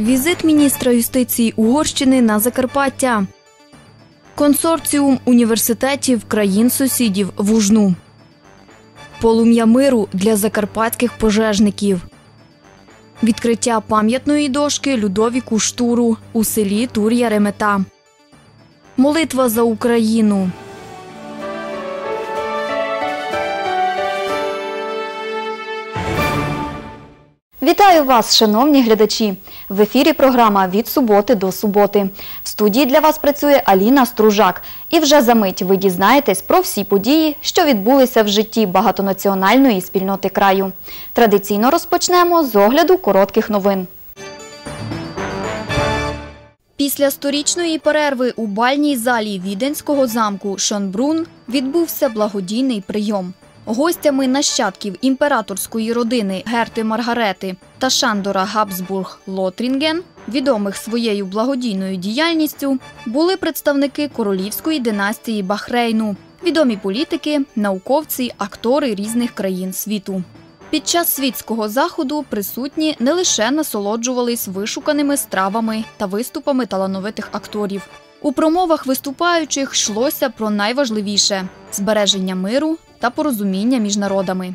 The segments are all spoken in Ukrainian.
Візит міністра юстиції Угорщини на Закарпаття. Консорціум університетів країн-сусідів в Ужну. Полум'я миру для закарпатських пожежників. Відкриття пам'ятної дошки Людовіку Штуру у селі Тур'я Ремета. Молитва за Україну. Вітаю вас, шановні глядачі! В ефірі програма від суботи до суботи. В студії для вас працює Аліна Стружак. І вже за мить ви дізнаєтесь про всі події, що відбулися в житті багатонаціональної спільноти краю. Традиційно розпочнемо з огляду коротких новин. Після сторічної перерви у бальній залі Віденського замку Шонбрун відбувся благодійний прийом. Гостями нащадків імператорської родини Герти Маргарети та Шандора Габсбург Лотрінген, відомих своєю благодійною діяльністю, були представники королівської династії Бахрейну, відомі політики, науковці, актори різних країн світу. Під час світського заходу присутні не лише насолоджувались вишуканими стравами та виступами талановитих акторів. У промовах виступаючих йшлося про найважливіше збереження миру та порозуміння між народами.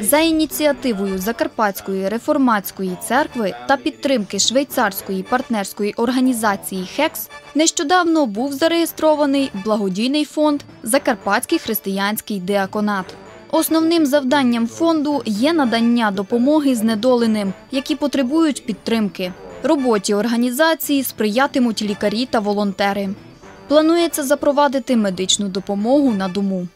За ініціативою Закарпатської реформатської церкви та підтримки швейцарської партнерської організації ХЕКС нещодавно був зареєстрований благодійний фонд Закарпатський християнський деаконат. Основним завданням фонду є надання допомоги знедоленим, які потребують підтримки. Роботі організації сприятимуть лікарі та волонтери. Планується запровадити медичну допомогу на дому.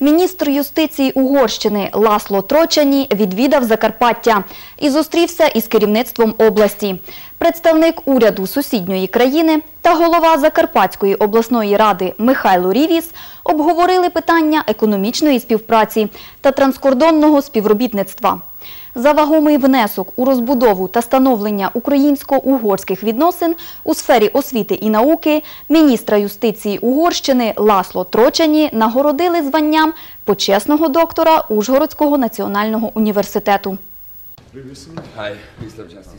Міністр юстиції Угорщини Ласло Трочані відвідав Закарпаття і зустрівся із керівництвом області. Представник уряду сусідньої країни та голова Закарпатської обласної ради Михайло Рівіс обговорили питання економічної співпраці та транскордонного співробітництва. За вагомий внесок у розбудову та становлення українсько-угорських відносин у сфері освіти і науки міністра юстиції Угорщини Ласло Трочані нагородили званням почесного доктора Ужгородського національного університету.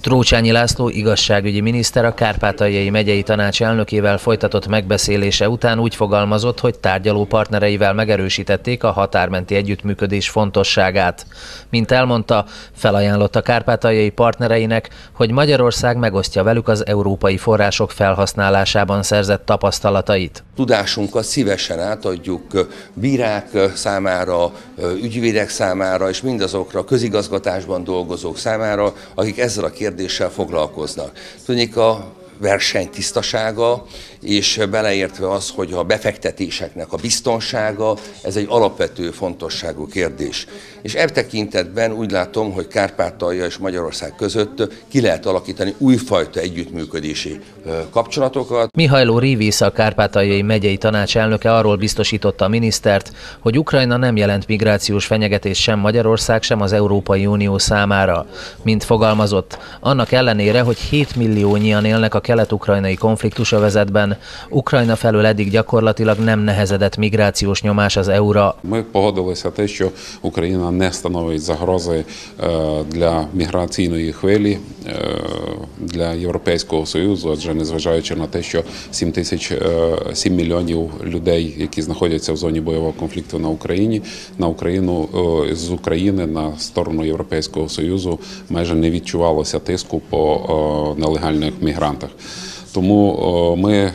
Trócsányi László igazságügyi miniszter a Kárpátaljai megyei tanács elnökével folytatott megbeszélése után úgy fogalmazott, hogy tárgyaló partnereivel megerősítették a határmenti együttműködés fontosságát. Mint elmondta, felajánlott a kárpátaljai partnereinek, hogy Magyarország megosztja velük az európai források felhasználásában szerzett tapasztalatait. Tudásunkat szívesen átadjuk bírák számára, ügyvédek számára és mindazokra közigazgatásban dolgozók számára, akik ezzel a kérdéssel foglalkoznak. Tudjuk, a verseny tisztasága, és beleértve az, hogy a befektetéseknek a biztonsága, ez egy alapvető fontosságú kérdés. És ebb tekintetben úgy látom, hogy Kárpátalja és Magyarország között ki lehet alakítani újfajta együttműködési kapcsolatokat. Mihajló Rivisz, a Kárpátaljai megyei tanács elnöke arról biztosította a minisztert, hogy Ukrajna nem jelent migrációs fenyegetés sem Magyarország, sem az Európai Unió számára. Mint fogalmazott, annak ellenére, hogy 7 milliónyian élnek a kelet-ukrajnai konfliktusövezetben, Ukrajna felől eddig gyakorlatilag nem nehezedett migrációs nyomás az EU-ra. Ми погодилися те, що Україна не становить загрози е, для міграційної хвилі е, для Європейського союзу, адже незважаючи на те, що 7 тисяч е, 7 мільйонів людей, які знаходяться в зоні бойового конфлікту на Україні, на Україну е, з України на сторону Європейського союзу майже не відчувалося тиску по е, нелегальних мігрантах. Тому е, ми е,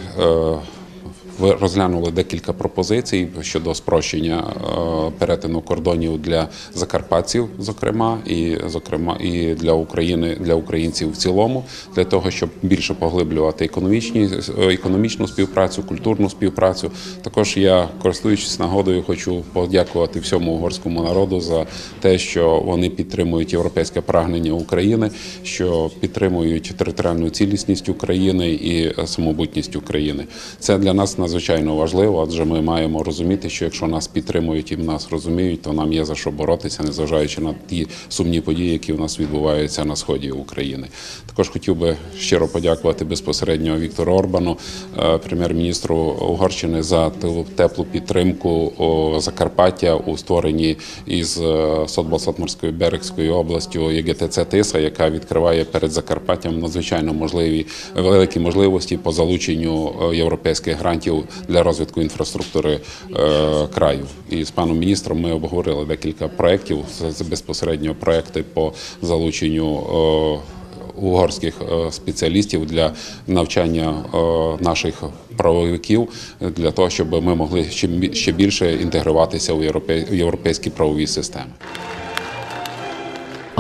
ви розглянули декілька пропозицій щодо спрощення е, перетину кордонів для закарпатців, зокрема, і зокрема і для України для українців в цілому, для того, щоб більше поглиблювати економічні е, економічну співпрацю, культурну співпрацю. Також я, користуючись нагодою, хочу подякувати всьому угорському народу за те, що вони підтримують європейське прагнення України, що підтримують територіальну цілісність України і самобутність України. Це для нас надзвичайно надзвичайно важливо, адже ми маємо розуміти, що якщо нас підтримують і нас розуміють, то нам є за що боротися, незважаючи на ті сумні події, які в нас відбуваються на сході України. Також хотів би щиро подякувати безпосередньо Віктору Орбану, е, прем'єр-міністру Угорщини, за теплу підтримку Закарпаття у створенні із Сотбол-Сотморською Берегською областю ЄГТЦ Тиса, яка відкриває перед Закарпаттям надзвичайно можливі великі можливості по залученню е, європейських грантів для розвитку інфраструктури е, краю. І з паном міністром ми обговорили декілька проєктів, безпосередньо проекти по залученню. е, Угорських е, спеціалістів для навчання наших правовиків для того, щоб ми могли ще більше інтегруватися в європейські правові системи.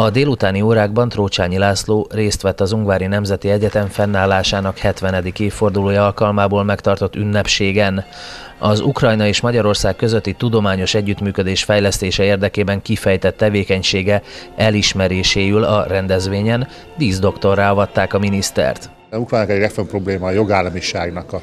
A délutáni órákban Trócsányi László részt vett az Ungvári Nemzeti Egyetem fennállásának 70. évfordulója alkalmából megtartott ünnepségen. Az Ukrajna és Magyarország közötti tudományos együttműködés fejlesztése érdekében kifejtett tevékenysége elismeréséül a rendezvényen díszdoktorrá avatták a minisztert. A Ukránnak egy legfőbb probléma a jogállamiságnak a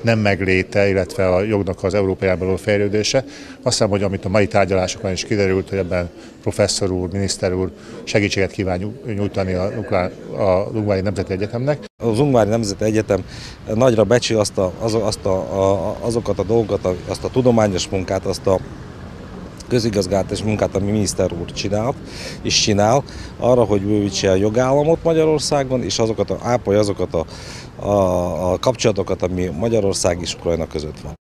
nem megléte, illetve a jognak az Európájában való fejlődése. Azt hiszem, hogy amit a mai tárgyalásokon is kiderült, hogy ebben professzor úr, miniszter úr segítséget kíván nyú- nyújtani a, Ukrán, a Ungvári Nemzeti Egyetemnek. Az Ungvári Nemzeti Egyetem nagyra becsü azt a, az, azt a, a, azokat a dolgokat, azt a tudományos munkát, azt a közigazgatás munkát, ami miniszter úr csinált és csinál, arra, hogy bővítse a jogállamot Magyarországon, és azokat a, ápolja azokat a, a, a kapcsolatokat, ami Magyarország és Ukrajna között van.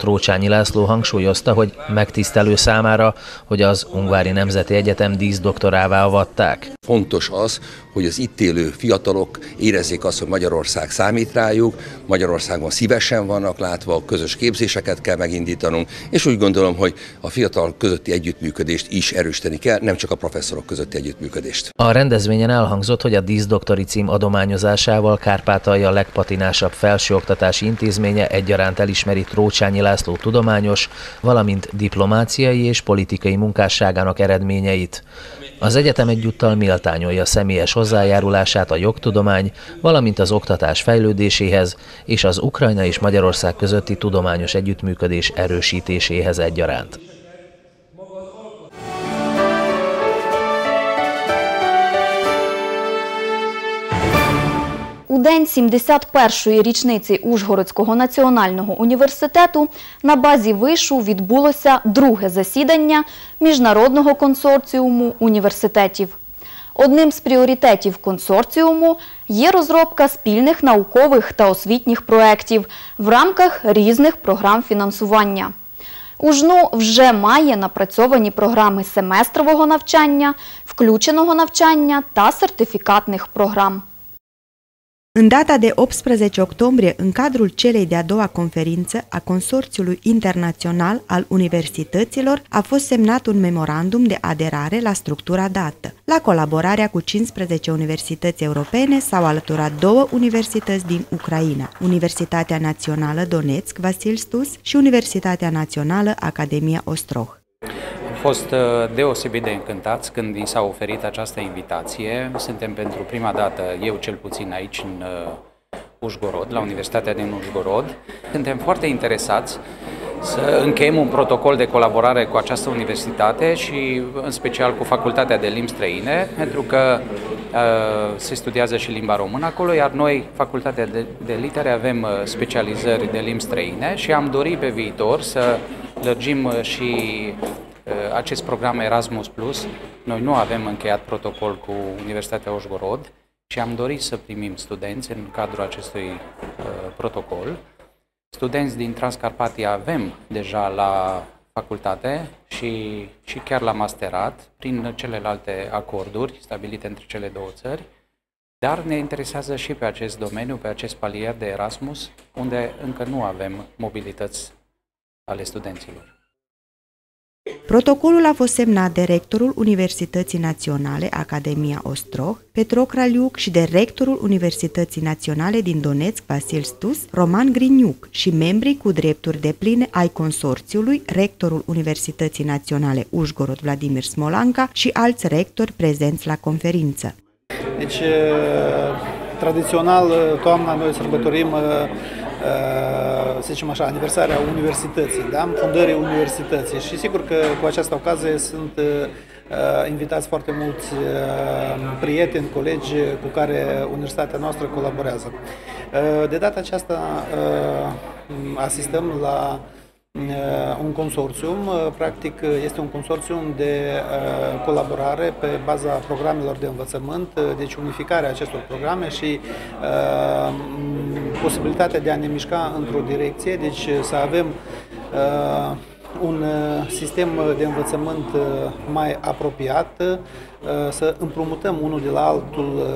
Trócsányi László hangsúlyozta, hogy megtisztelő számára, hogy az Ungvári Nemzeti Egyetem díszdoktorává avatták. Fontos az, hogy az itt élő fiatalok érezzék azt, hogy Magyarország számít rájuk, Magyarországon szívesen vannak látva, közös képzéseket kell megindítanunk, és úgy gondolom, hogy a fiatal közötti együttműködést is erősíteni kell, nem csak a professzorok közötti együttműködést. A rendezvényen elhangzott, hogy a díszdoktori cím adományozásával Kárpátalja legpatinásabb felsőoktatási intézménye egyaránt elismeri Trócsányi László tudományos, valamint diplomáciai és politikai munkásságának eredményeit. Az egyetem egyúttal méltányolja személyes hozzájárulását a jogtudomány, valamint az oktatás fejlődéséhez és az Ukrajna és Magyarország közötti tudományos együttműködés erősítéséhez egyaránt. День 71-ї річниці Ужгородського національного університету на базі вишу відбулося друге засідання Міжнародного консорціуму університетів. Одним з пріоритетів консорціуму є розробка спільних наукових та освітніх проєктів в рамках різних програм фінансування. УЖНУ вже має напрацьовані програми семестрового навчання, включеного навчання та сертифікатних програм. În data de 18 octombrie, în cadrul celei de-a doua conferință a Consorțiului Internațional al Universităților, a fost semnat un memorandum de aderare la structura dată. La colaborarea cu 15 universități europene s-au alăturat două universități din Ucraina, Universitatea Națională Donetsk Vasil Stus și Universitatea Națională Academia Ostroh. Am fost uh, deosebit de încântați când ni s-a oferit această invitație. Suntem pentru prima dată, eu cel puțin aici în uh, Ușgorod, la Universitatea din Ușgorod. Suntem foarte interesați să încheiem un protocol de colaborare cu această universitate și în special cu Facultatea de Limbi Străine, pentru că uh, se studiază și limba română acolo, iar noi, Facultatea de, de Litere, avem uh, specializări de limbi străine și am dorit pe viitor să lărgim uh, și uh, acest program Erasmus+. Plus. Noi nu avem încheiat protocol cu Universitatea Oșgorod și am dorit să primim studenți în cadrul acestui uh, protocol. Studenți din Transcarpatia avem deja la facultate și, și chiar la masterat prin celelalte acorduri stabilite între cele două țări, dar ne interesează și pe acest domeniu, pe acest palier de Erasmus, unde încă nu avem mobilități ale studenților. Protocolul a fost semnat de rectorul Universității Naționale Academia Ostroh, Petro Craliuc și de rectorul Universității Naționale din Donetsk, Vasil Stus, Roman Griniuc și membrii cu drepturi de pline ai consorțiului, rectorul Universității Naționale Ușgorod Vladimir Smolanca și alți rectori prezenți la conferință. Deci, tradițional, toamna noi sărbătorim să zicem așa, aniversarea universității, da? fundării universității și sigur că cu această ocazie sunt invitați foarte mulți prieteni, colegi cu care universitatea noastră colaborează. De data aceasta asistăm la un consorțium, practic este un consorțium de colaborare pe baza programelor de învățământ, deci unificarea acestor programe și posibilitatea de a ne mișca într-o direcție, deci să avem un sistem de învățământ mai apropiat, să împrumutăm unul de la altul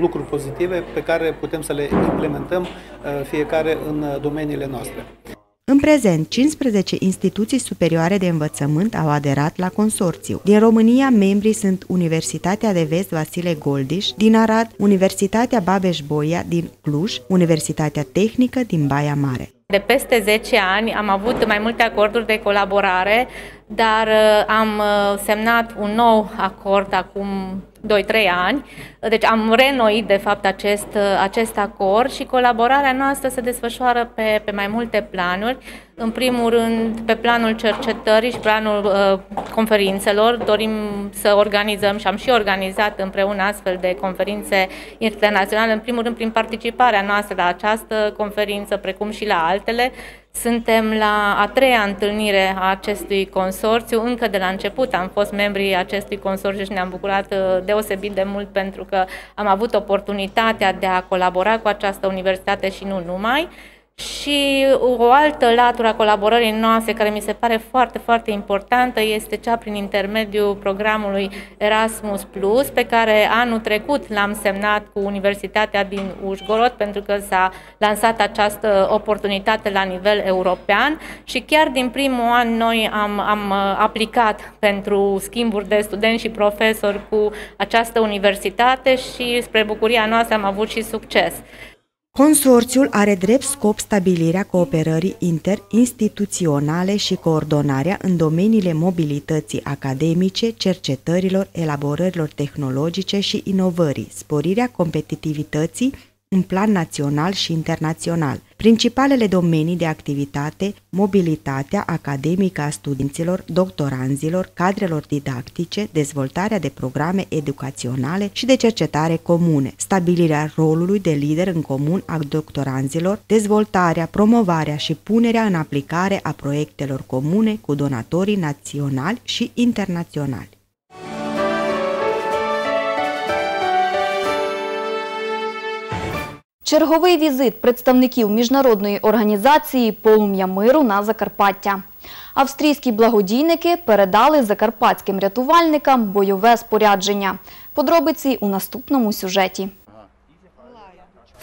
lucruri pozitive pe care putem să le implementăm fiecare în domeniile noastre. În prezent, 15 instituții superioare de învățământ au aderat la consorțiu. Din România, membrii sunt Universitatea de Vest Vasile Goldiș, din Arad, Universitatea Babeș-Bolyai din Cluj, Universitatea Tehnică din Baia Mare. De peste 10 ani am avut mai multe acorduri de colaborare, dar uh, am uh, semnat un nou acord acum 2-3 ani. Deci am renoit, de fapt, acest, acest acord și colaborarea noastră se desfășoară pe, pe mai multe planuri. În primul rând, pe planul cercetării și planul uh, conferințelor. Dorim să organizăm și am și organizat împreună astfel de conferințe internaționale, în primul rând prin participarea noastră la această conferință, precum și la altele. Suntem la a treia întâlnire a acestui consorțiu. Încă de la început am fost membrii acestui consorțiu și ne-am bucurat uh, deosebit de mult pentru că am avut oportunitatea de a colabora cu această universitate și nu numai. Și o altă latură a colaborării noastre care mi se pare foarte, foarte importantă este cea prin intermediul programului Erasmus Plus, pe care anul trecut l-am semnat cu Universitatea din Ușgorod pentru că s-a lansat această oportunitate la nivel european și chiar din primul an noi am, am aplicat pentru schimburi de studenți și profesori cu această universitate și spre bucuria noastră am avut și succes. Consorțiul are drept scop stabilirea cooperării interinstituționale și coordonarea în domeniile mobilității academice, cercetărilor, elaborărilor tehnologice și inovării, sporirea competitivității în plan național și internațional. Principalele domenii de activitate, mobilitatea academică a studenților, doctoranzilor, cadrelor didactice, dezvoltarea de programe educaționale și de cercetare comune, stabilirea rolului de lider în comun a doctoranzilor, dezvoltarea, promovarea și punerea în aplicare a proiectelor comune cu donatorii naționali și internaționali. Черговий візит представників міжнародної організації Полум'я миру на Закарпаття. Австрійські благодійники передали закарпатським рятувальникам бойове спорядження. Подробиці у наступному сюжеті.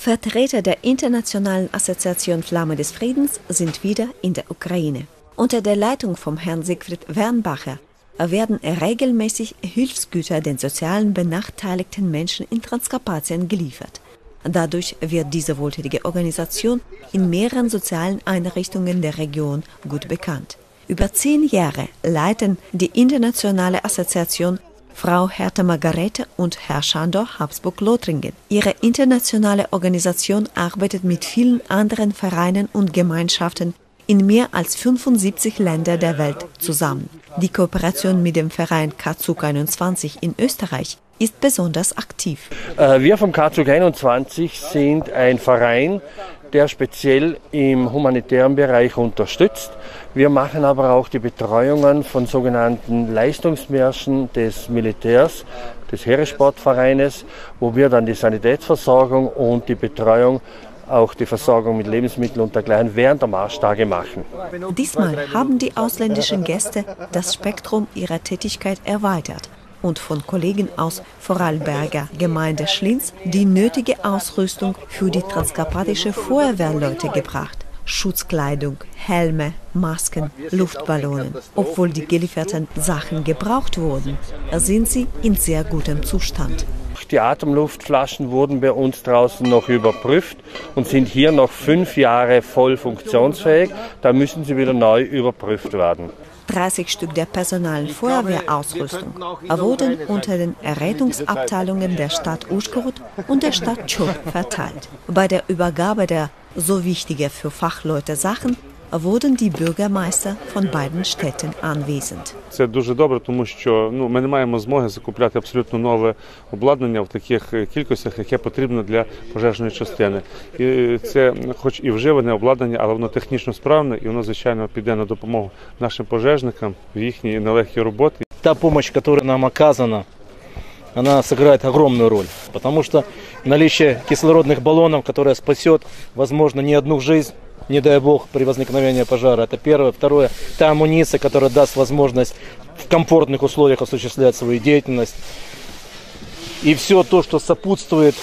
Vertreter der Internationalen Assoziation Flamme des Friedens sind wieder in der Ukraine. Unter der Leitung von Herrn Siegfried Wernbacher werden regelmäßig Hilfsgüter den sozialen benachteiligten Menschen in Transkarpatien geliefert. Dadurch wird diese wohltätige Organisation in mehreren sozialen Einrichtungen der Region gut bekannt. Über zehn Jahre leiten die internationale Assoziation Frau Hertha Margarete und Herr Schandor Habsburg-Lothringen. Ihre internationale Organisation arbeitet mit vielen anderen Vereinen und Gemeinschaften in mehr als 75 Ländern der Welt zusammen. Die Kooperation mit dem Verein Kazuk 21 in Österreich ist besonders aktiv. Wir vom Kazuk 21 sind ein Verein, der speziell im humanitären Bereich unterstützt. Wir machen aber auch die Betreuungen von sogenannten Leistungsmärschen des Militärs, des Heeressportvereines, wo wir dann die Sanitätsversorgung und die Betreuung auch die Versorgung mit Lebensmitteln und dergleichen während der Marschtage machen. Diesmal haben die ausländischen Gäste das Spektrum ihrer Tätigkeit erweitert und von Kollegen aus Vorarlberger Gemeinde Schlins die nötige Ausrüstung für die transkarpatische Feuerwehrleute gebracht. Schutzkleidung, Helme, Masken, Luftballonen. Obwohl die gelieferten Sachen gebraucht wurden, sind sie in sehr gutem Zustand. Die Atemluftflaschen wurden bei uns draußen noch überprüft und sind hier noch fünf Jahre voll funktionsfähig. Da müssen sie wieder neu überprüft werden. 30 Stück der personalen Feuerwehrausrüstung wurden unter den Rettungsabteilungen der Stadt Uschgorod und der Stadt Chur verteilt. Bei der Übergabe der so wichtigen für Fachleute Sachen wurden die Bürgermeister von beiden Städten anwesend. Це дуже добре, тому що ну, ми не маємо змоги закупляти абсолютно нове обладнання в таких е, кількостях, яке потрібно для пожежної частини. І це, хоч і вживане обладнання, але воно технічно справне і воно, звичайно, піде на допомогу нашим пожежникам в їхній нелегкій роботі. Та помощь, которая нам оказана, она сыграет огромную роль, потому что наличие кислородных баллонов, которое спасет, возможно, не одну жизнь, не дай бог, при возникновении пожара. Это первое. Второе, та амуниция, которая даст возможность в комфортных условиях осуществлять свою деятельность. И все то, что сопутствует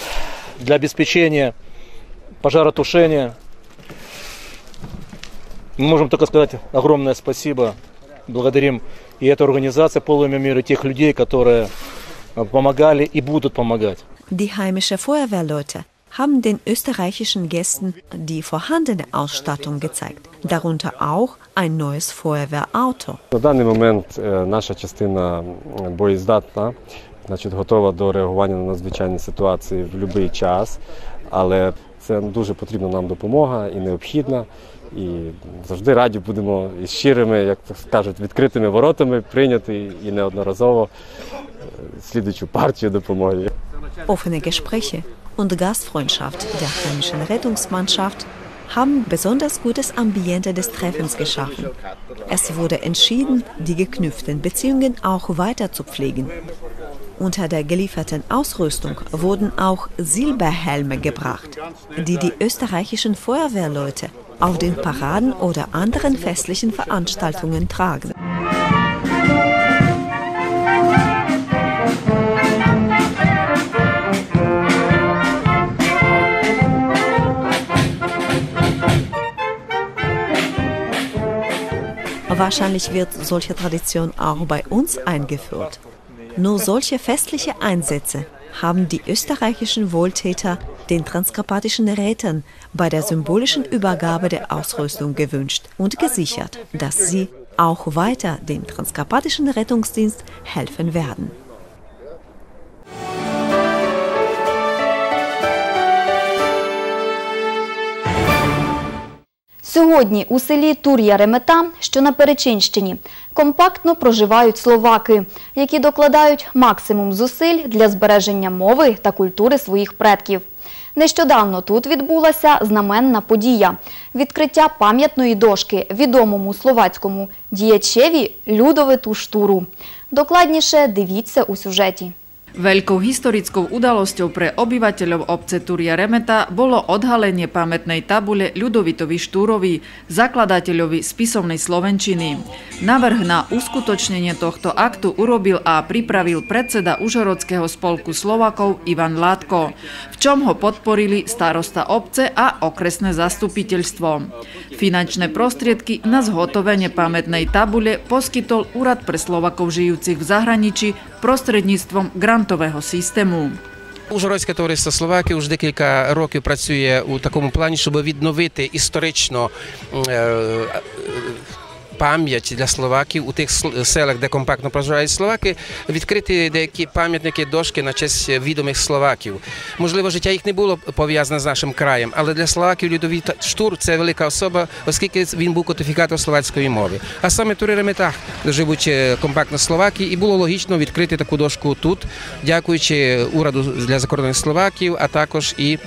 для обеспечения пожаротушения. Мы можем только сказать огромное спасибо. Благодарим и эту организацию «Полумя мира», и тех людей, которые помогали и будут помогать. Die heimische Feuerwehrleute haben den österreichischen Gästen die vorhandene Ausstattung gezeigt, darunter auch ein neues Feuerwehrauto. На даний момент е, наша частина м, боєздатна, значить, готова до реагування на надзвичайні ситуації в будь-який час, але це дуже потрібна нам допомога і необхідна. І завжди раді будемо із щирими, як так скажуть, відкритими воротами прийняти і неодноразово е, слідучу партію допомоги. Offene Gespräche und Gastfreundschaft der heimischen Rettungsmannschaft haben besonders gutes Ambiente des Treffens geschaffen. Es wurde entschieden, die geknüpften Beziehungen auch weiter zu pflegen. Unter der gelieferten Ausrüstung wurden auch Silberhelme gebracht, die die österreichischen Feuerwehrleute auf den Paraden oder anderen festlichen Veranstaltungen tragen. Wahrscheinlich wird solche Tradition auch bei uns eingeführt. Nur solche festliche Einsätze haben die österreichischen Wohltäter den transkarpatischen Rätern bei der symbolischen Übergabe der Ausrüstung gewünscht und gesichert, dass sie auch weiter dem transkarpatischen Rettungsdienst helfen werden. Сьогодні у селі Тур'я Ремета, що на Перечинщині, компактно проживають словаки, які докладають максимум зусиль для збереження мови та культури своїх предків. Нещодавно тут відбулася знаменна подія – відкриття пам'ятної дошки відомому словацькому діячеві Людовиту Штуру. Докладніше дивіться у сюжеті. Veľkou historickou udalosťou pre obyvateľov obce Turia Remeta bolo odhalenie pamätnej tabule Ľudovitovi Štúrovi, zakladateľovi spisovnej Slovenčiny. Navrh na uskutočnenie tohto aktu urobil a pripravil predseda Užhorodského spolku Slovakov Ivan Látko, v čom ho podporili starosta obce a okresné zastupiteľstvo. Finančné prostriedky na zhotovenie pamätnej tabule poskytol Úrad pre Slovakov žijúcich v zahraničí prostredníctvom грантового систему. Ужгородське товариство Словаки вже декілька років працює у такому плані, щоб відновити історично е, пам'ять для словаків у тих селах, де компактно проживають словаки, відкрити деякі пам'ятники, дошки на честь відомих словаків. Можливо, життя їх не було пов'язане з нашим краєм, але для словаків Людовій Штур це велика особа, оскільки він був кодифікатор словацької мови. А саме Тури Реметах, живуть компактно словаки, і було логічно відкрити таку дошку тут, дякуючи ураду для закордонних словаків, а також і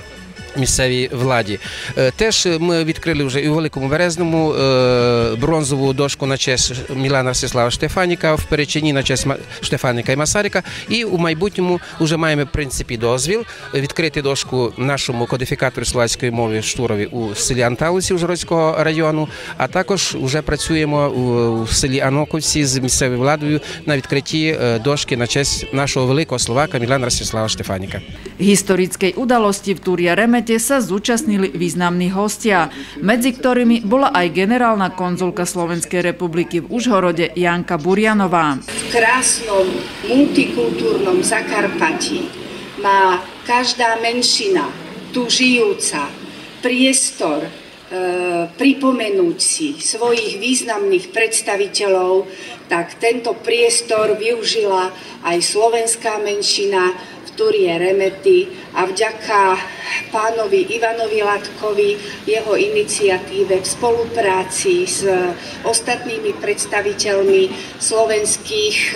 місцевій владі. Теж ми відкрили вже і у Великому Березному бронзову дошку на честь Мілана Ростислава Штефаніка, в Перечині на честь Штефаніка і Масаріка. І у майбутньому вже маємо в принципі дозвіл відкрити дошку нашому кодифікатору словацької мови Штурові у селі Анталусі Ужгородського району, а також вже працюємо у селі Аноковці з місцевою владою на відкритті дошки на честь нашого великого словака Мілана Ростислава Штефаніка. Historickej udalosti v Túria Remete sa zúčastnili významní hostia, medzi ktorými bola aj generálna konzulka Slovenskej republiky v Užhorode Janka Burianová. V krásnom multikultúrnom Zakarpati má každá menšina tu žijúca priestor pripomenúť si svojich významných predstaviteľov, tak tento priestor využila aj slovenská menšina Turie Remety a vďaka pánovi Ivanovi Latkovi, jeho iniciatíve v spolupráci s ostatnými predstaviteľmi slovenských e,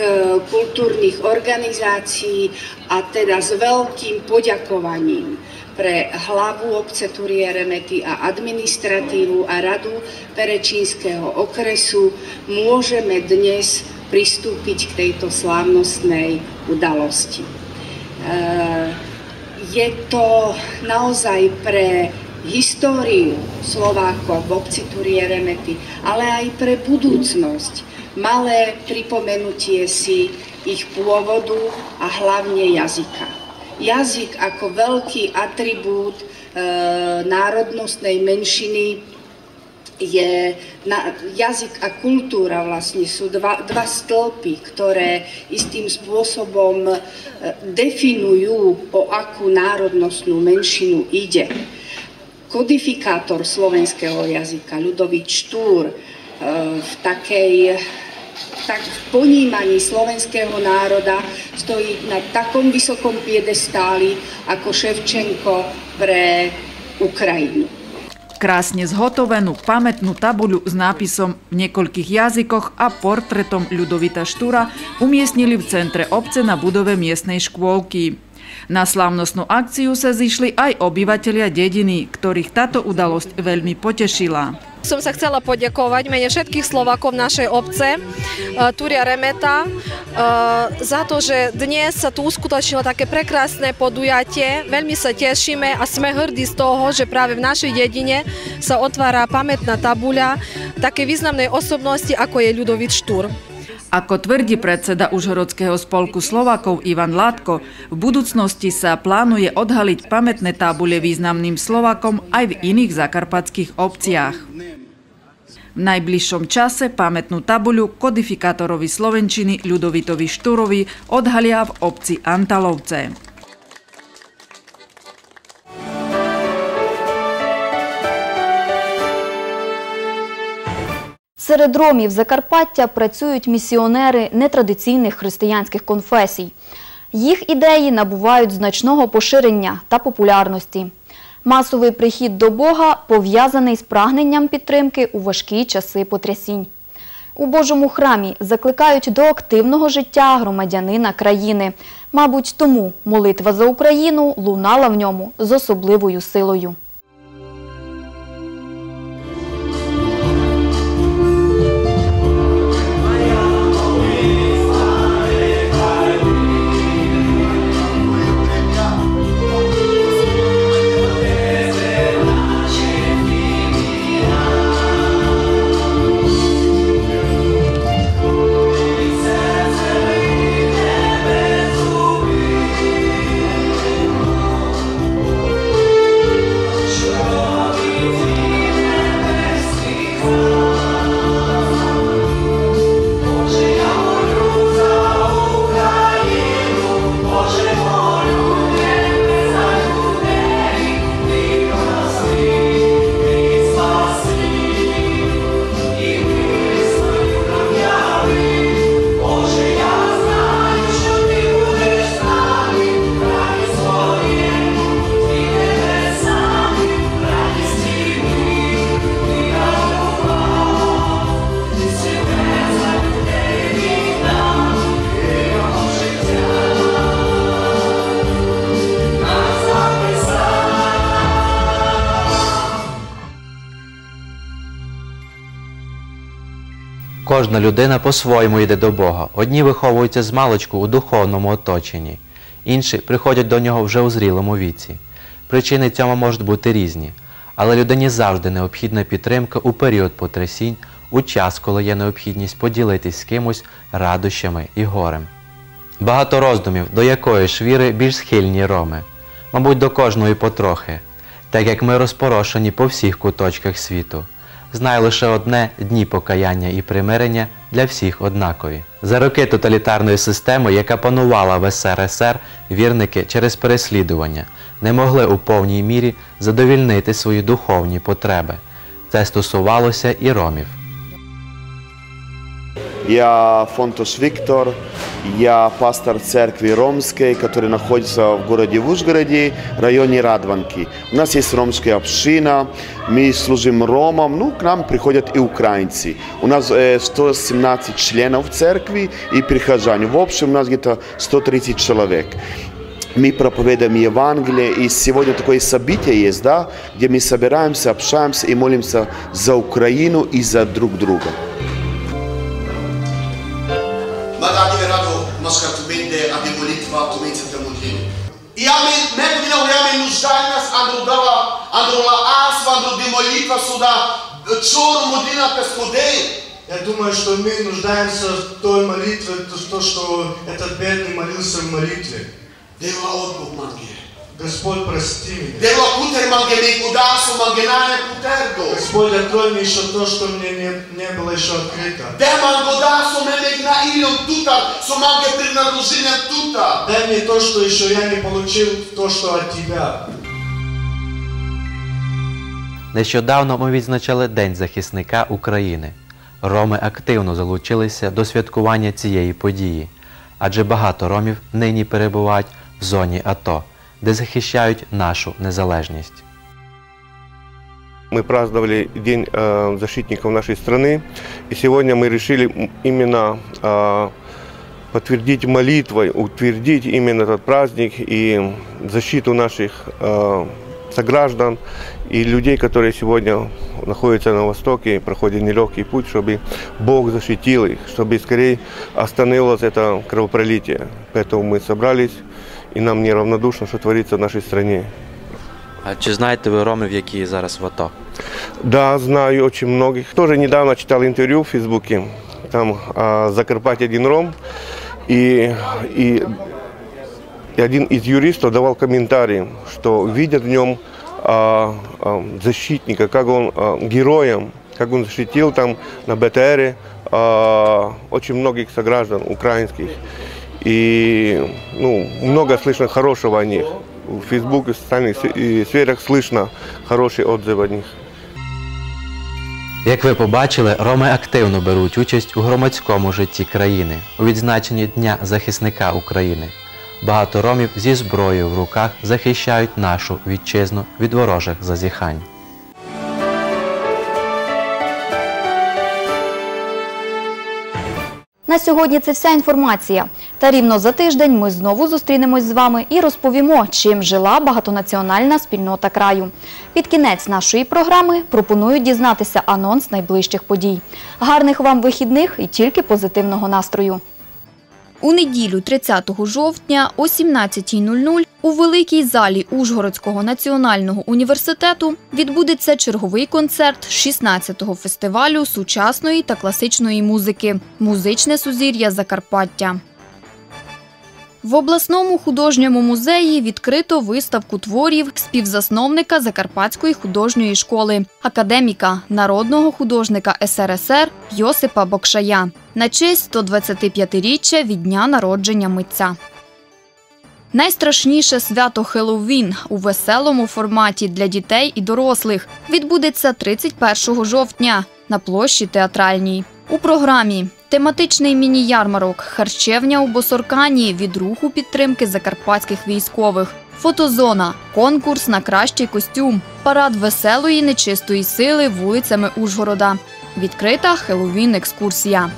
kultúrnych organizácií a teda s veľkým poďakovaním pre hlavu obce Turie Remety a administratívu a radu Perečínskeho okresu môžeme dnes pristúpiť k tejto slávnostnej udalosti. E, je to naozaj pre históriu Slovákov v obci Turie Remety, ale aj pre budúcnosť malé pripomenutie si ich pôvodu a hlavne jazyka. Jazyk ako veľký atribút e, národnostnej menšiny je na, jazyk a kultúra vlastne sú dva, dva stĺpy, ktoré istým spôsobom e, definujú, o akú národnostnú menšinu ide. Kodifikátor slovenského jazyka, Ľudovít Štúr, e, v takej tak v ponímaní slovenského národa stojí na takom vysokom piedestáli ako Ševčenko pre Ukrajinu krásne zhotovenú pamätnú tabuľu s nápisom v niekoľkých jazykoch a portretom Ľudovita Štúra umiestnili v centre obce na budove miestnej škôlky. Na slávnostnú akciu sa zišli aj obyvatelia dediny, ktorých táto udalosť veľmi potešila. Som sa chcela poďakovať mene všetkých Slovákov našej obce, e, Turia Remeta, e, za to, že dnes sa tu uskutočnilo také prekrásne podujatie. Veľmi sa tešíme a sme hrdí z toho, že práve v našej dedine sa otvára pamätná tabuľa také významnej osobnosti, ako je Ľudovít Štúr. Ako tvrdí predseda Užhorodského spolku Slovakov Ivan Látko, v budúcnosti sa plánuje odhaliť pamätné tábule významným Slovakom aj v iných zakarpatských obciach. V najbližšom čase pamätnú tabuľu kodifikátorovi Slovenčiny Ľudovitovi Štúrovi odhalia v obci Antalovce. Серед ромів Закарпаття працюють місіонери нетрадиційних християнських конфесій. Їх ідеї набувають значного поширення та популярності. Масовий прихід до Бога пов'язаний з прагненням підтримки у важкі часи потрясінь. У Божому храмі закликають до активного життя громадянина країни. Мабуть, тому молитва за Україну лунала в ньому з особливою силою. Кожна людина по-своєму йде до Бога. Одні виховуються з маличку у духовному оточенні, інші приходять до нього вже у зрілому віці. Причини цьому можуть бути різні, але людині завжди необхідна підтримка у період потрясінь, у час, коли є необхідність поділитись з кимось радощами і горем. Багато роздумів, до якої ж віри більш схильні роми, мабуть, до кожної потрохи, так як ми розпорошені по всіх куточках світу знає лише одне дні покаяння і примирення для всіх однакові. За роки тоталітарної системи, яка панувала в СРСР, вірники через переслідування не могли у повній мірі задовільнити свої духовні потреби. Це стосувалося і ромів. Я Фонтуш Виктор, я пастор церкви Ромской, которая находится в городе Вужгороде, районе Радванки. У нас есть ромская община, мы служим ромам, ну, к нам приходят и украинцы. У нас э, 117 членов церкви и прихожане. В общем, у нас где-то 130 человек. Мы проповедуем Евангелие, и сегодня такое событие есть, да, где мы собираемся, общаемся и молимся за Украину и за друг друга. verranno mascatumente a demolitva tumice te mudlini. I ame medvina u ame нуждайnas андро дава андро ла асва андро демолитва сюда чору мудина пескудей. Я думаю, что мы нуждаемся в той молитве, то, то, что этот бедный молился в молитве. Дева отбук манге. Господь, прости меня. Господь, открой мне еще то, что мне не, не было еще открыто. Тута, манге тута. Дай мне то, что еще я не получил, то, что от Тебя. Нещодавно ми відзначали День захисника України. Роми активно залучилися до святкування цієї події, адже багато ромів нині перебувають в зоні АТО, де захищають нашу незалежність. Мы праздновали День э, защитников нашей страны, и сегодня мы решили м- именно э, подтвердить молитвой, утвердить именно этот праздник и защиту наших э, сограждан и людей, которые сегодня находятся на Востоке, проходят нелегкий путь, чтобы Бог защитил их, чтобы скорее остановилось это кровопролитие. Поэтому мы собрались, и нам неравнодушно, что творится в нашей стране. А чи знаєте ви ромів, які зараз в АТО? Да, знаю очень многих. Тоже недавно читал интервью в Фейсбуке. Там а, Закарпатье один ром. И, и, и один из юристов давал комментарий, что видят в нем а, а, защитника, как он а, героем, как он защитил там на БТРе а, очень многих сограждан украинских. И ну, много слышно хорошего о них. В Фейсбуке, в социальных се- и сферах слышно хорошие отзывы о них. Як ви побачили, роми активно беруть участь у громадському житті країни у відзначенні Дня захисника України. Багато ромів зі зброєю в руках захищають нашу вітчизну від ворожих зазіхань. На сьогодні це вся інформація. Та рівно за тиждень ми знову зустрінемось з вами і розповімо, чим жила багатонаціональна спільнота краю. Під кінець нашої програми пропоную дізнатися анонс найближчих подій. Гарних вам вихідних і тільки позитивного настрою. У неділю 30 жовтня о 17.00 у великій залі Ужгородського національного університету відбудеться черговий концерт 16-го фестивалю сучасної та класичної музики Музичне сузір'я Закарпаття. В обласному художньому музеї відкрито виставку творів співзасновника Закарпатської художньої школи, академіка, народного художника СРСР Йосипа Бокшая на честь 125-річчя від дня народження митця. Найстрашніше свято Хеллоуін у веселому форматі для дітей і дорослих відбудеться 31 жовтня на площі театральній. У програмі тематичний міні-ярмарок Харчевня у Босоркані від руху підтримки закарпатських військових. Фотозона, конкурс на кращий костюм, парад веселої нечистої сили вулицями Ужгорода. Відкрита Хеллоуін екскурсія.